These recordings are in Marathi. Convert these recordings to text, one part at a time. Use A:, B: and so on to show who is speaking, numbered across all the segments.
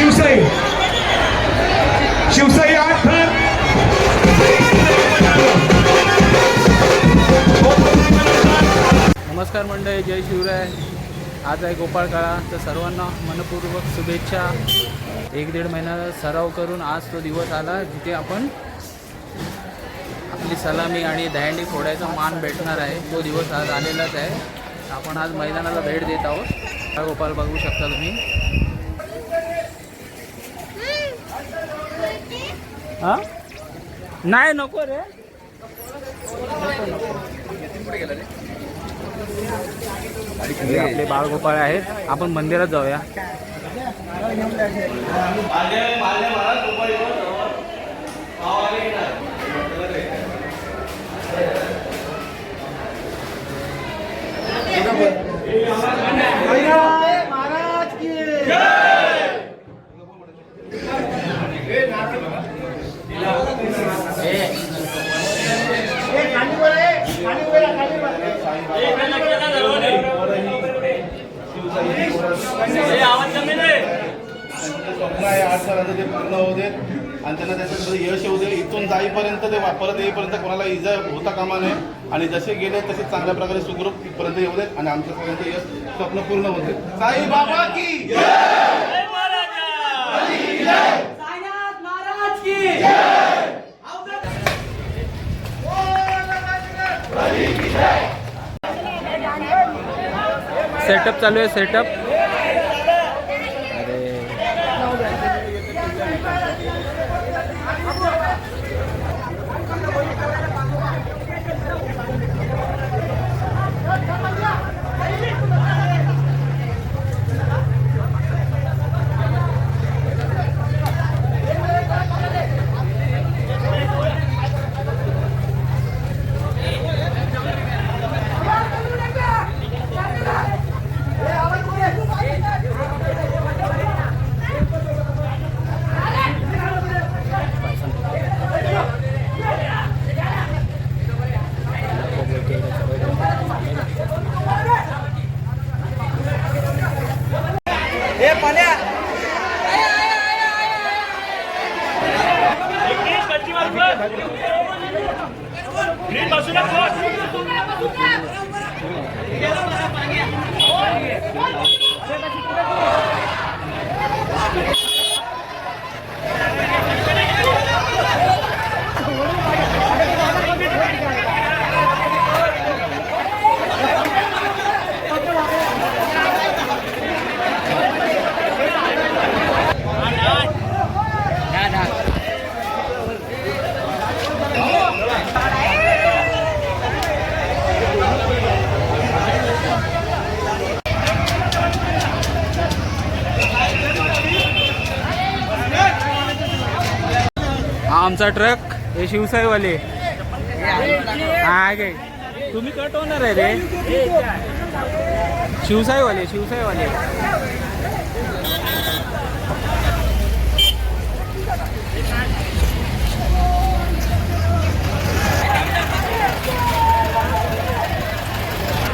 A: शिवसाई शिवसाई आठ
B: नमस्कार मंडळी जय शिवराय. आज आहे गोपाळकाळा तर सर्वांना मनपूर्वक शुभेच्छा. एक दीड महिना सराव करून आज तो दिवस आला जिथे आपण आपली सलामी आणि दहंडी फोडायचा मान भेटणार आहे. तो दिवस आज आलेलाच आहे. आपण आज मैदानाला भेट देत आहोत. हा गोपाळ बघू शकता तुम्ही. हां? नाही नको रे. हे आपले बाळगोपाळ आहेत. आपण मंदिरात जाऊया.
C: स्वप्न आहे आठ सालाचं ते पूर्ण होऊ दे आणि त्यांना त्याच्यामध्ये यश येऊ दे इथून जाईपर्यंत ते परत येईपर्यंत कोणाला इजा होता कामा नये. आणि जसे गेले तसे चांगल्या प्रकारे सुखरूप पर्यंत येऊ देत. आणि आमच्या सगळ्यांचं यश स्वप्न पूर्ण होते साई बाबा की
D: साईनाथ महाराज की
B: सेटअप चालू आहे सेटअप ट्रक हे शिवसाईवाले. हा गे तुम्ही कट होणार आहे रे. शिवसाईवाले शिवसाईवाले.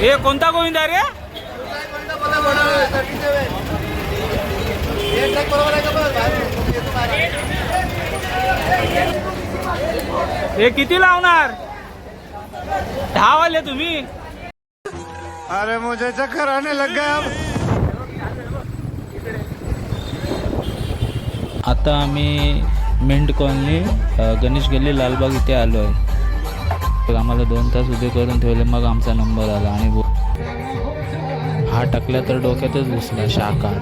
B: हे कोणता गोविंद आहे रे? हे किती लावणार? दहा वाले तुम्ही.
C: अरे मुझे चक्कर आने लग गया
B: आता आम्ही मिंट कॉलनी गणेश गल्ली लालबाग इथे आलो आहे. तर आम्हाला दोन तास उभे करून ठेवले मग आमचा नंबर आला आणि बो- हा टाकला तर डोक्यातच घुसला शाखा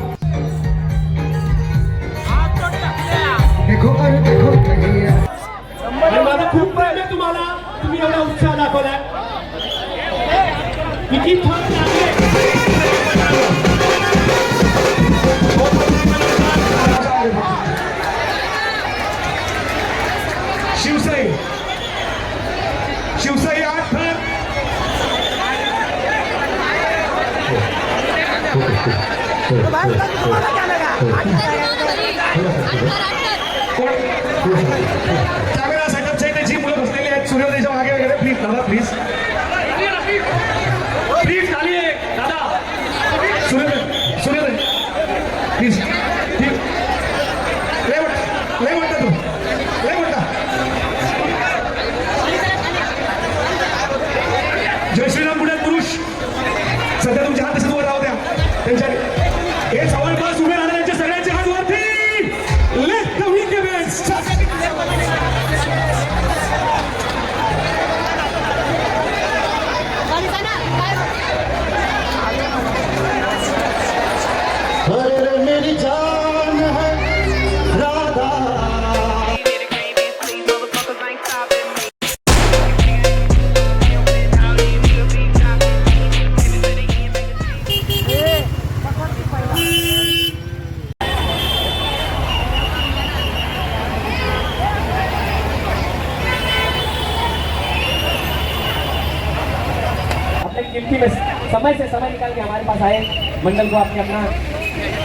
E: समय से समय निकाल के हमारे पास आए। मंडल को आपने अपना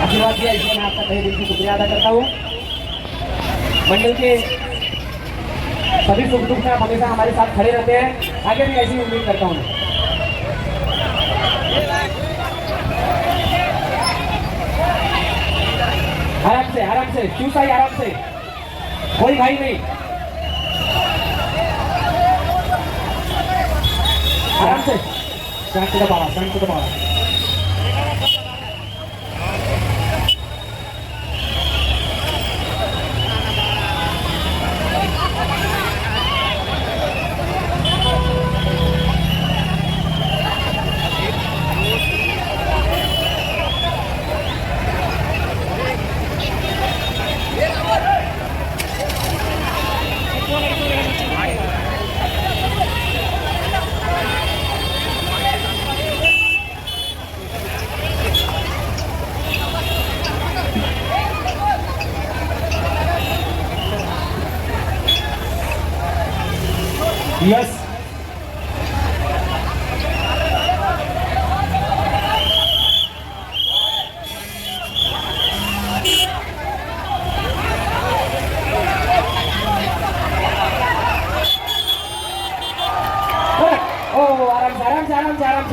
E: आशीर्वाद दिया, इसलिए मैं आपका तहे दिल से शुक्रिया अदा करता हूँ। मंडल के सभी सुख दुख में आप हमेशा हमारे साथ खड़े रहते हैं। आगे भी ऐसी उम्मीद करता हूँ आराम से आराम से क्यों सही आराम से। कोई भाई नहीं। आराम से। 三四个包了三四个包了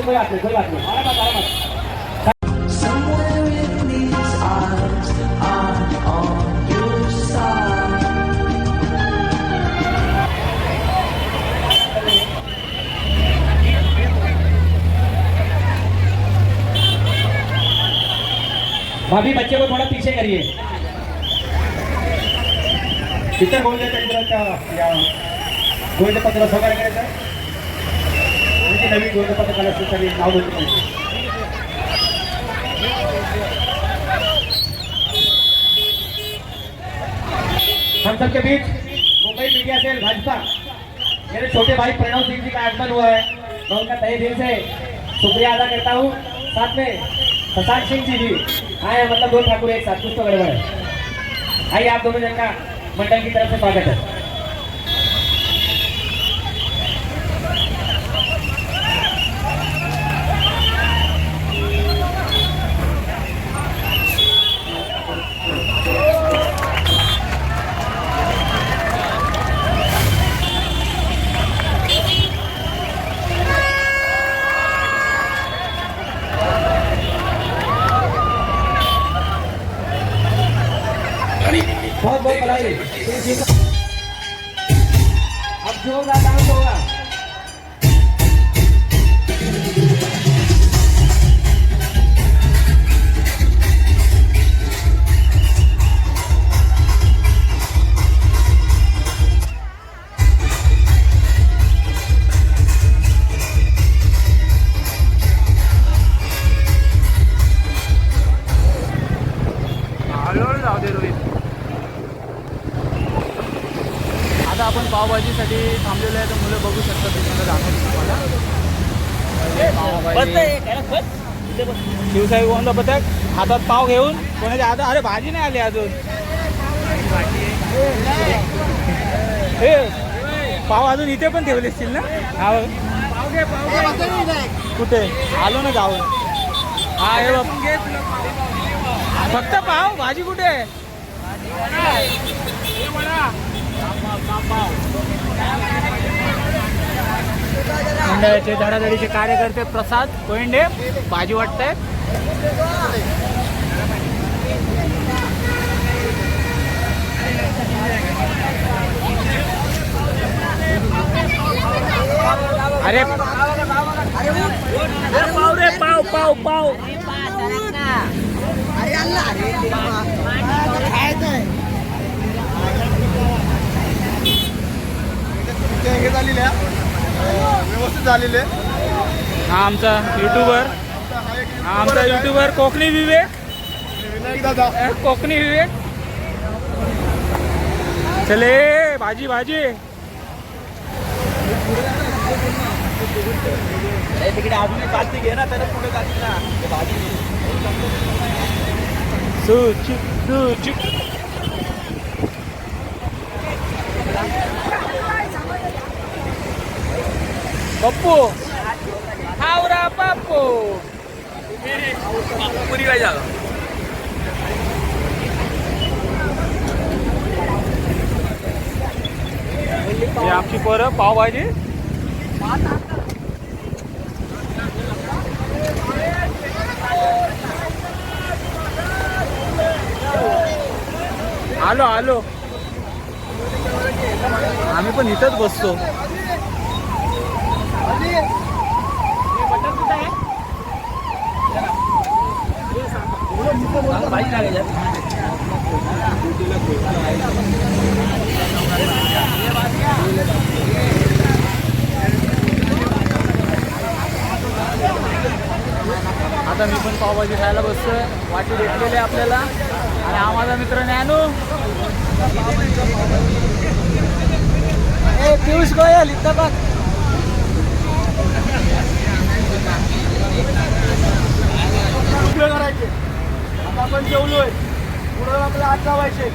E: कोई बात नहीं कोई बात नहीं भाभी बच्चे को थोड़ा पीछे करिए
A: कितने गोल देते गोल पंद्रह सौ करके करायचं म्हणजे नवीन गोल्ड पत्रकाला असेल तरी नाव नोंदणी करायची.
E: हम सबके बीच मुंबई मीडिया सेल भाजपा. मेरे छोटे भाई प्रणव सिंह जी का आगमन हुआ है. मैं उनका तय दिल से. शुक्रिया अदा करता हूँ. साथ में शशांक सिंह जी भी. आए मतलब दो ठाकुर एक साथ कुछ तो गड़बड़ है. आइए आप दोनों जन का मंडल की तरफ से स्वागत है.
B: पथक हातात पाव घेऊन कोणाच्या हातात अरे भाजी नाही आली अजून. हे पाव अजून इथे पण ठेवले असतील ना? हा कुठे? आलो ना जाऊन हा हे फक्त पाव? भाजी कुठे? आहे मंडळाचे धडाधडीचे कार्यकर्ते प्रसाद कोयंडे भाजी वाटतायत अरे पाव रे पाव पाव पाव.
C: हे झालेले व्यवस्थित झालेले
B: हा आमचा युट्यूबर आमचा युट्यूबर कोकणी विवेक.
C: विनायक दादा.
B: अ, कोकणी विवेक. चले भाजी भाजी.
E: तिकडे अजून पाच घे ना तर पुढे जातील ना.
B: सुचू सुचू. पप्पू. हावरा
F: पप्पू. पुरी काय झालं
A: हे आमची पोरं पावभाजी. आलो आलो. आम्ही पण इथंच बसतो. आता मी पण पावभाजी खायला बसतोय. वाटी भेटलेली आहे आपल्याला. आणि हा माझा मित्र ज्ञानू. ए पियुष गोयल इथं बघ. करायचे? आपण जेवलोय. पुढे आपल्याला आत लावायचे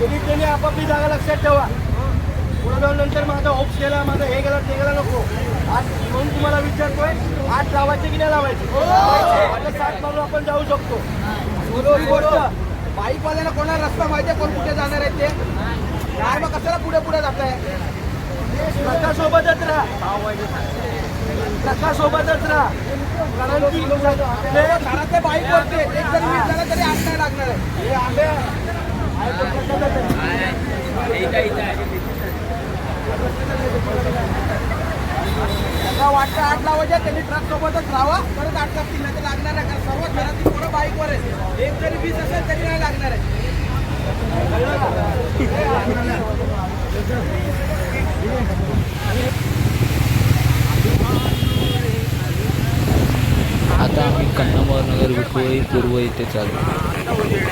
A: तुम्ही त्यांनी आपापली जागा लक्षात ठेवा. पुढे जाऊन नंतर माझा होप्स केला माझं हे गेला ते गेला नको. आज म्हणून तुम्हाला विचारतोय आत लावायचे की नाही लावायचे? आता सात मारून आपण जाऊ शकतो. ही बाईकवाल्याला कोणाला रस्ता माहिती कोण कुठे जाणार आहे ते? काय मग कशाला पुढे पुढे जात आहे सोबतच राहा. प्रकाश सोबतच राहा. कारण की ते घरातले बाईक वरते एक जरी मिस तरी आठ नाही लागणार आहे. हे आंबे त्यांना वाटतं आठ लावायच्या त्यांनी ट्रक सोबतच राहावा परत आठ लागतील नाही तर लागणार आहे कारण सर्व घरातली पोरं बाईकवर आहे एक जरी वीस असेल तरी नाही लागणार आहे
G: आता आम्ही कन्नमोर नगर विठोई पूर्व येथे चालू.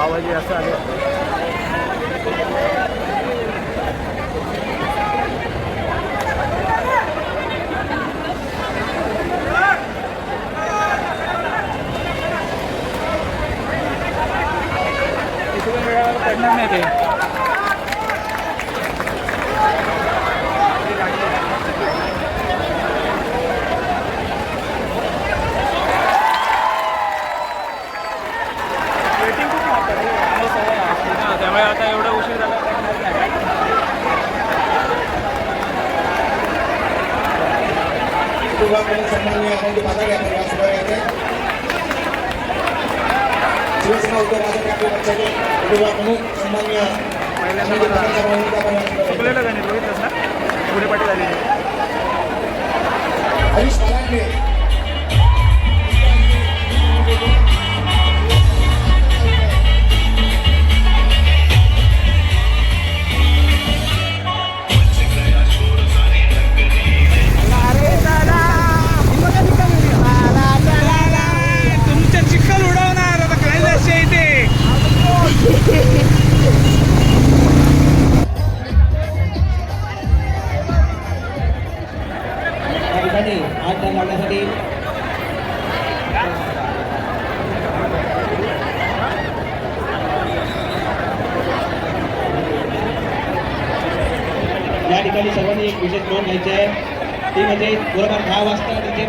A: पावभाजी असं आले पडणार नाही ते त्यामुळे आता एवढा उशीर झाला
B: सन्माननीय आपण जे माझा घ्या या सभा घ्यायचे शिवसेना उद्धव राजा ठाकरे पक्षाचे उमेदवार प्रमुख सन्माननीय
A: चुकलेलं गणित बघितलंस ना? पुढे पाठी झालेली
B: हरीश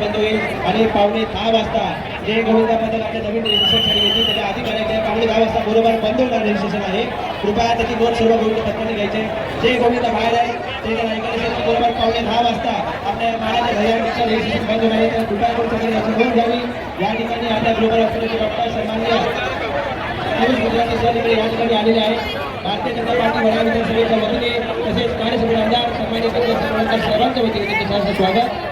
F: बंद होईल. आणि पावणे दहा वाजता जे गोविंदाबद्दल आपल्या नवीन रजिस्ट्रेशन झाली होती त्याच्या आधी करायचे पावणे दहा वाजता बरोबर बंद होणार रजिस्ट्रेशन आहे. कृपया त्याची नोंद सर्व गोविंद पत्रांनी घ्यायचे. जे गोविंद बाहेर आहे ते जर ऐकायला बरोबर पावणे दहा वाजता आपल्या महाराज भैयांच्या रजिस्ट्रेशन बंद होणार आहे. तर कृपया करून सगळे याची नोंद घ्यावी. या ठिकाणी आपल्या ग्लोबल हॉस्पिटलचे डॉक्टर सन्मान्य गुजराती सर इकडे या ठिकाणी आलेले आहे भारतीय जनता पार्टी वडा विधानसभेच्या वतीने तसेच कार्यसभेचे आमदार सन्मान्य सर्वांच्या वतीने त्यांचं स्वागत.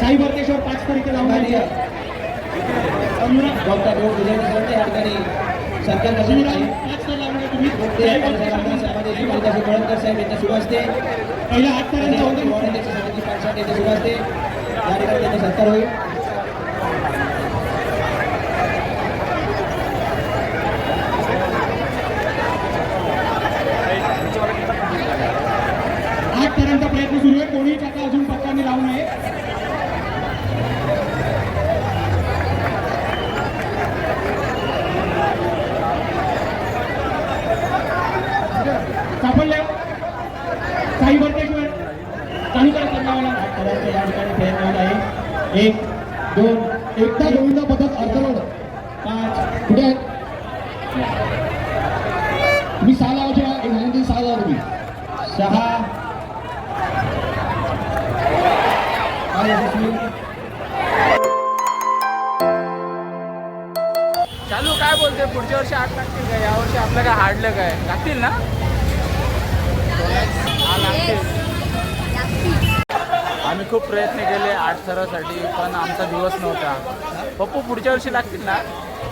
F: साई बर्देश्वर पाच तारखेला डॉक्टर रोड गुजराती सर या ठिकाणी सरकार साहेब यांच्या सुभाषते पहिल्या आठ समिती पाचसाठ यांच्या सुभाषते या ठिकाणी त्यांचा सत्कार होईल. प्रयत्न सुरू आहे. कोणी त्याचा अजून पक्काने लावू नये. सापडले काही वर्तेश्वर काही करा करण्यावाला या ठिकाणी प्रयत्न होत आहे. एक दोन एकदा
B: दोन आपलं काय? लागतील ना? हा लागतील आम्ही खूप प्रयत्न केले आठ सरासाठी पण आमचा दिवस नव्हता. पप्पू पुढच्या वर्षी लागतील ना?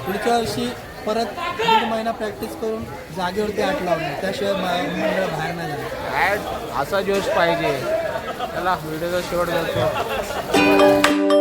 H: पुढच्या वर्षी परत दीड महिना प्रॅक्टिस करून जागेवरती आठ लावणार त्याशिवाय मंडळ बाहेर नाही जाणार.
B: काय? असा जोश पाहिजे. त्याला व्हिडिओचा शेवट जातो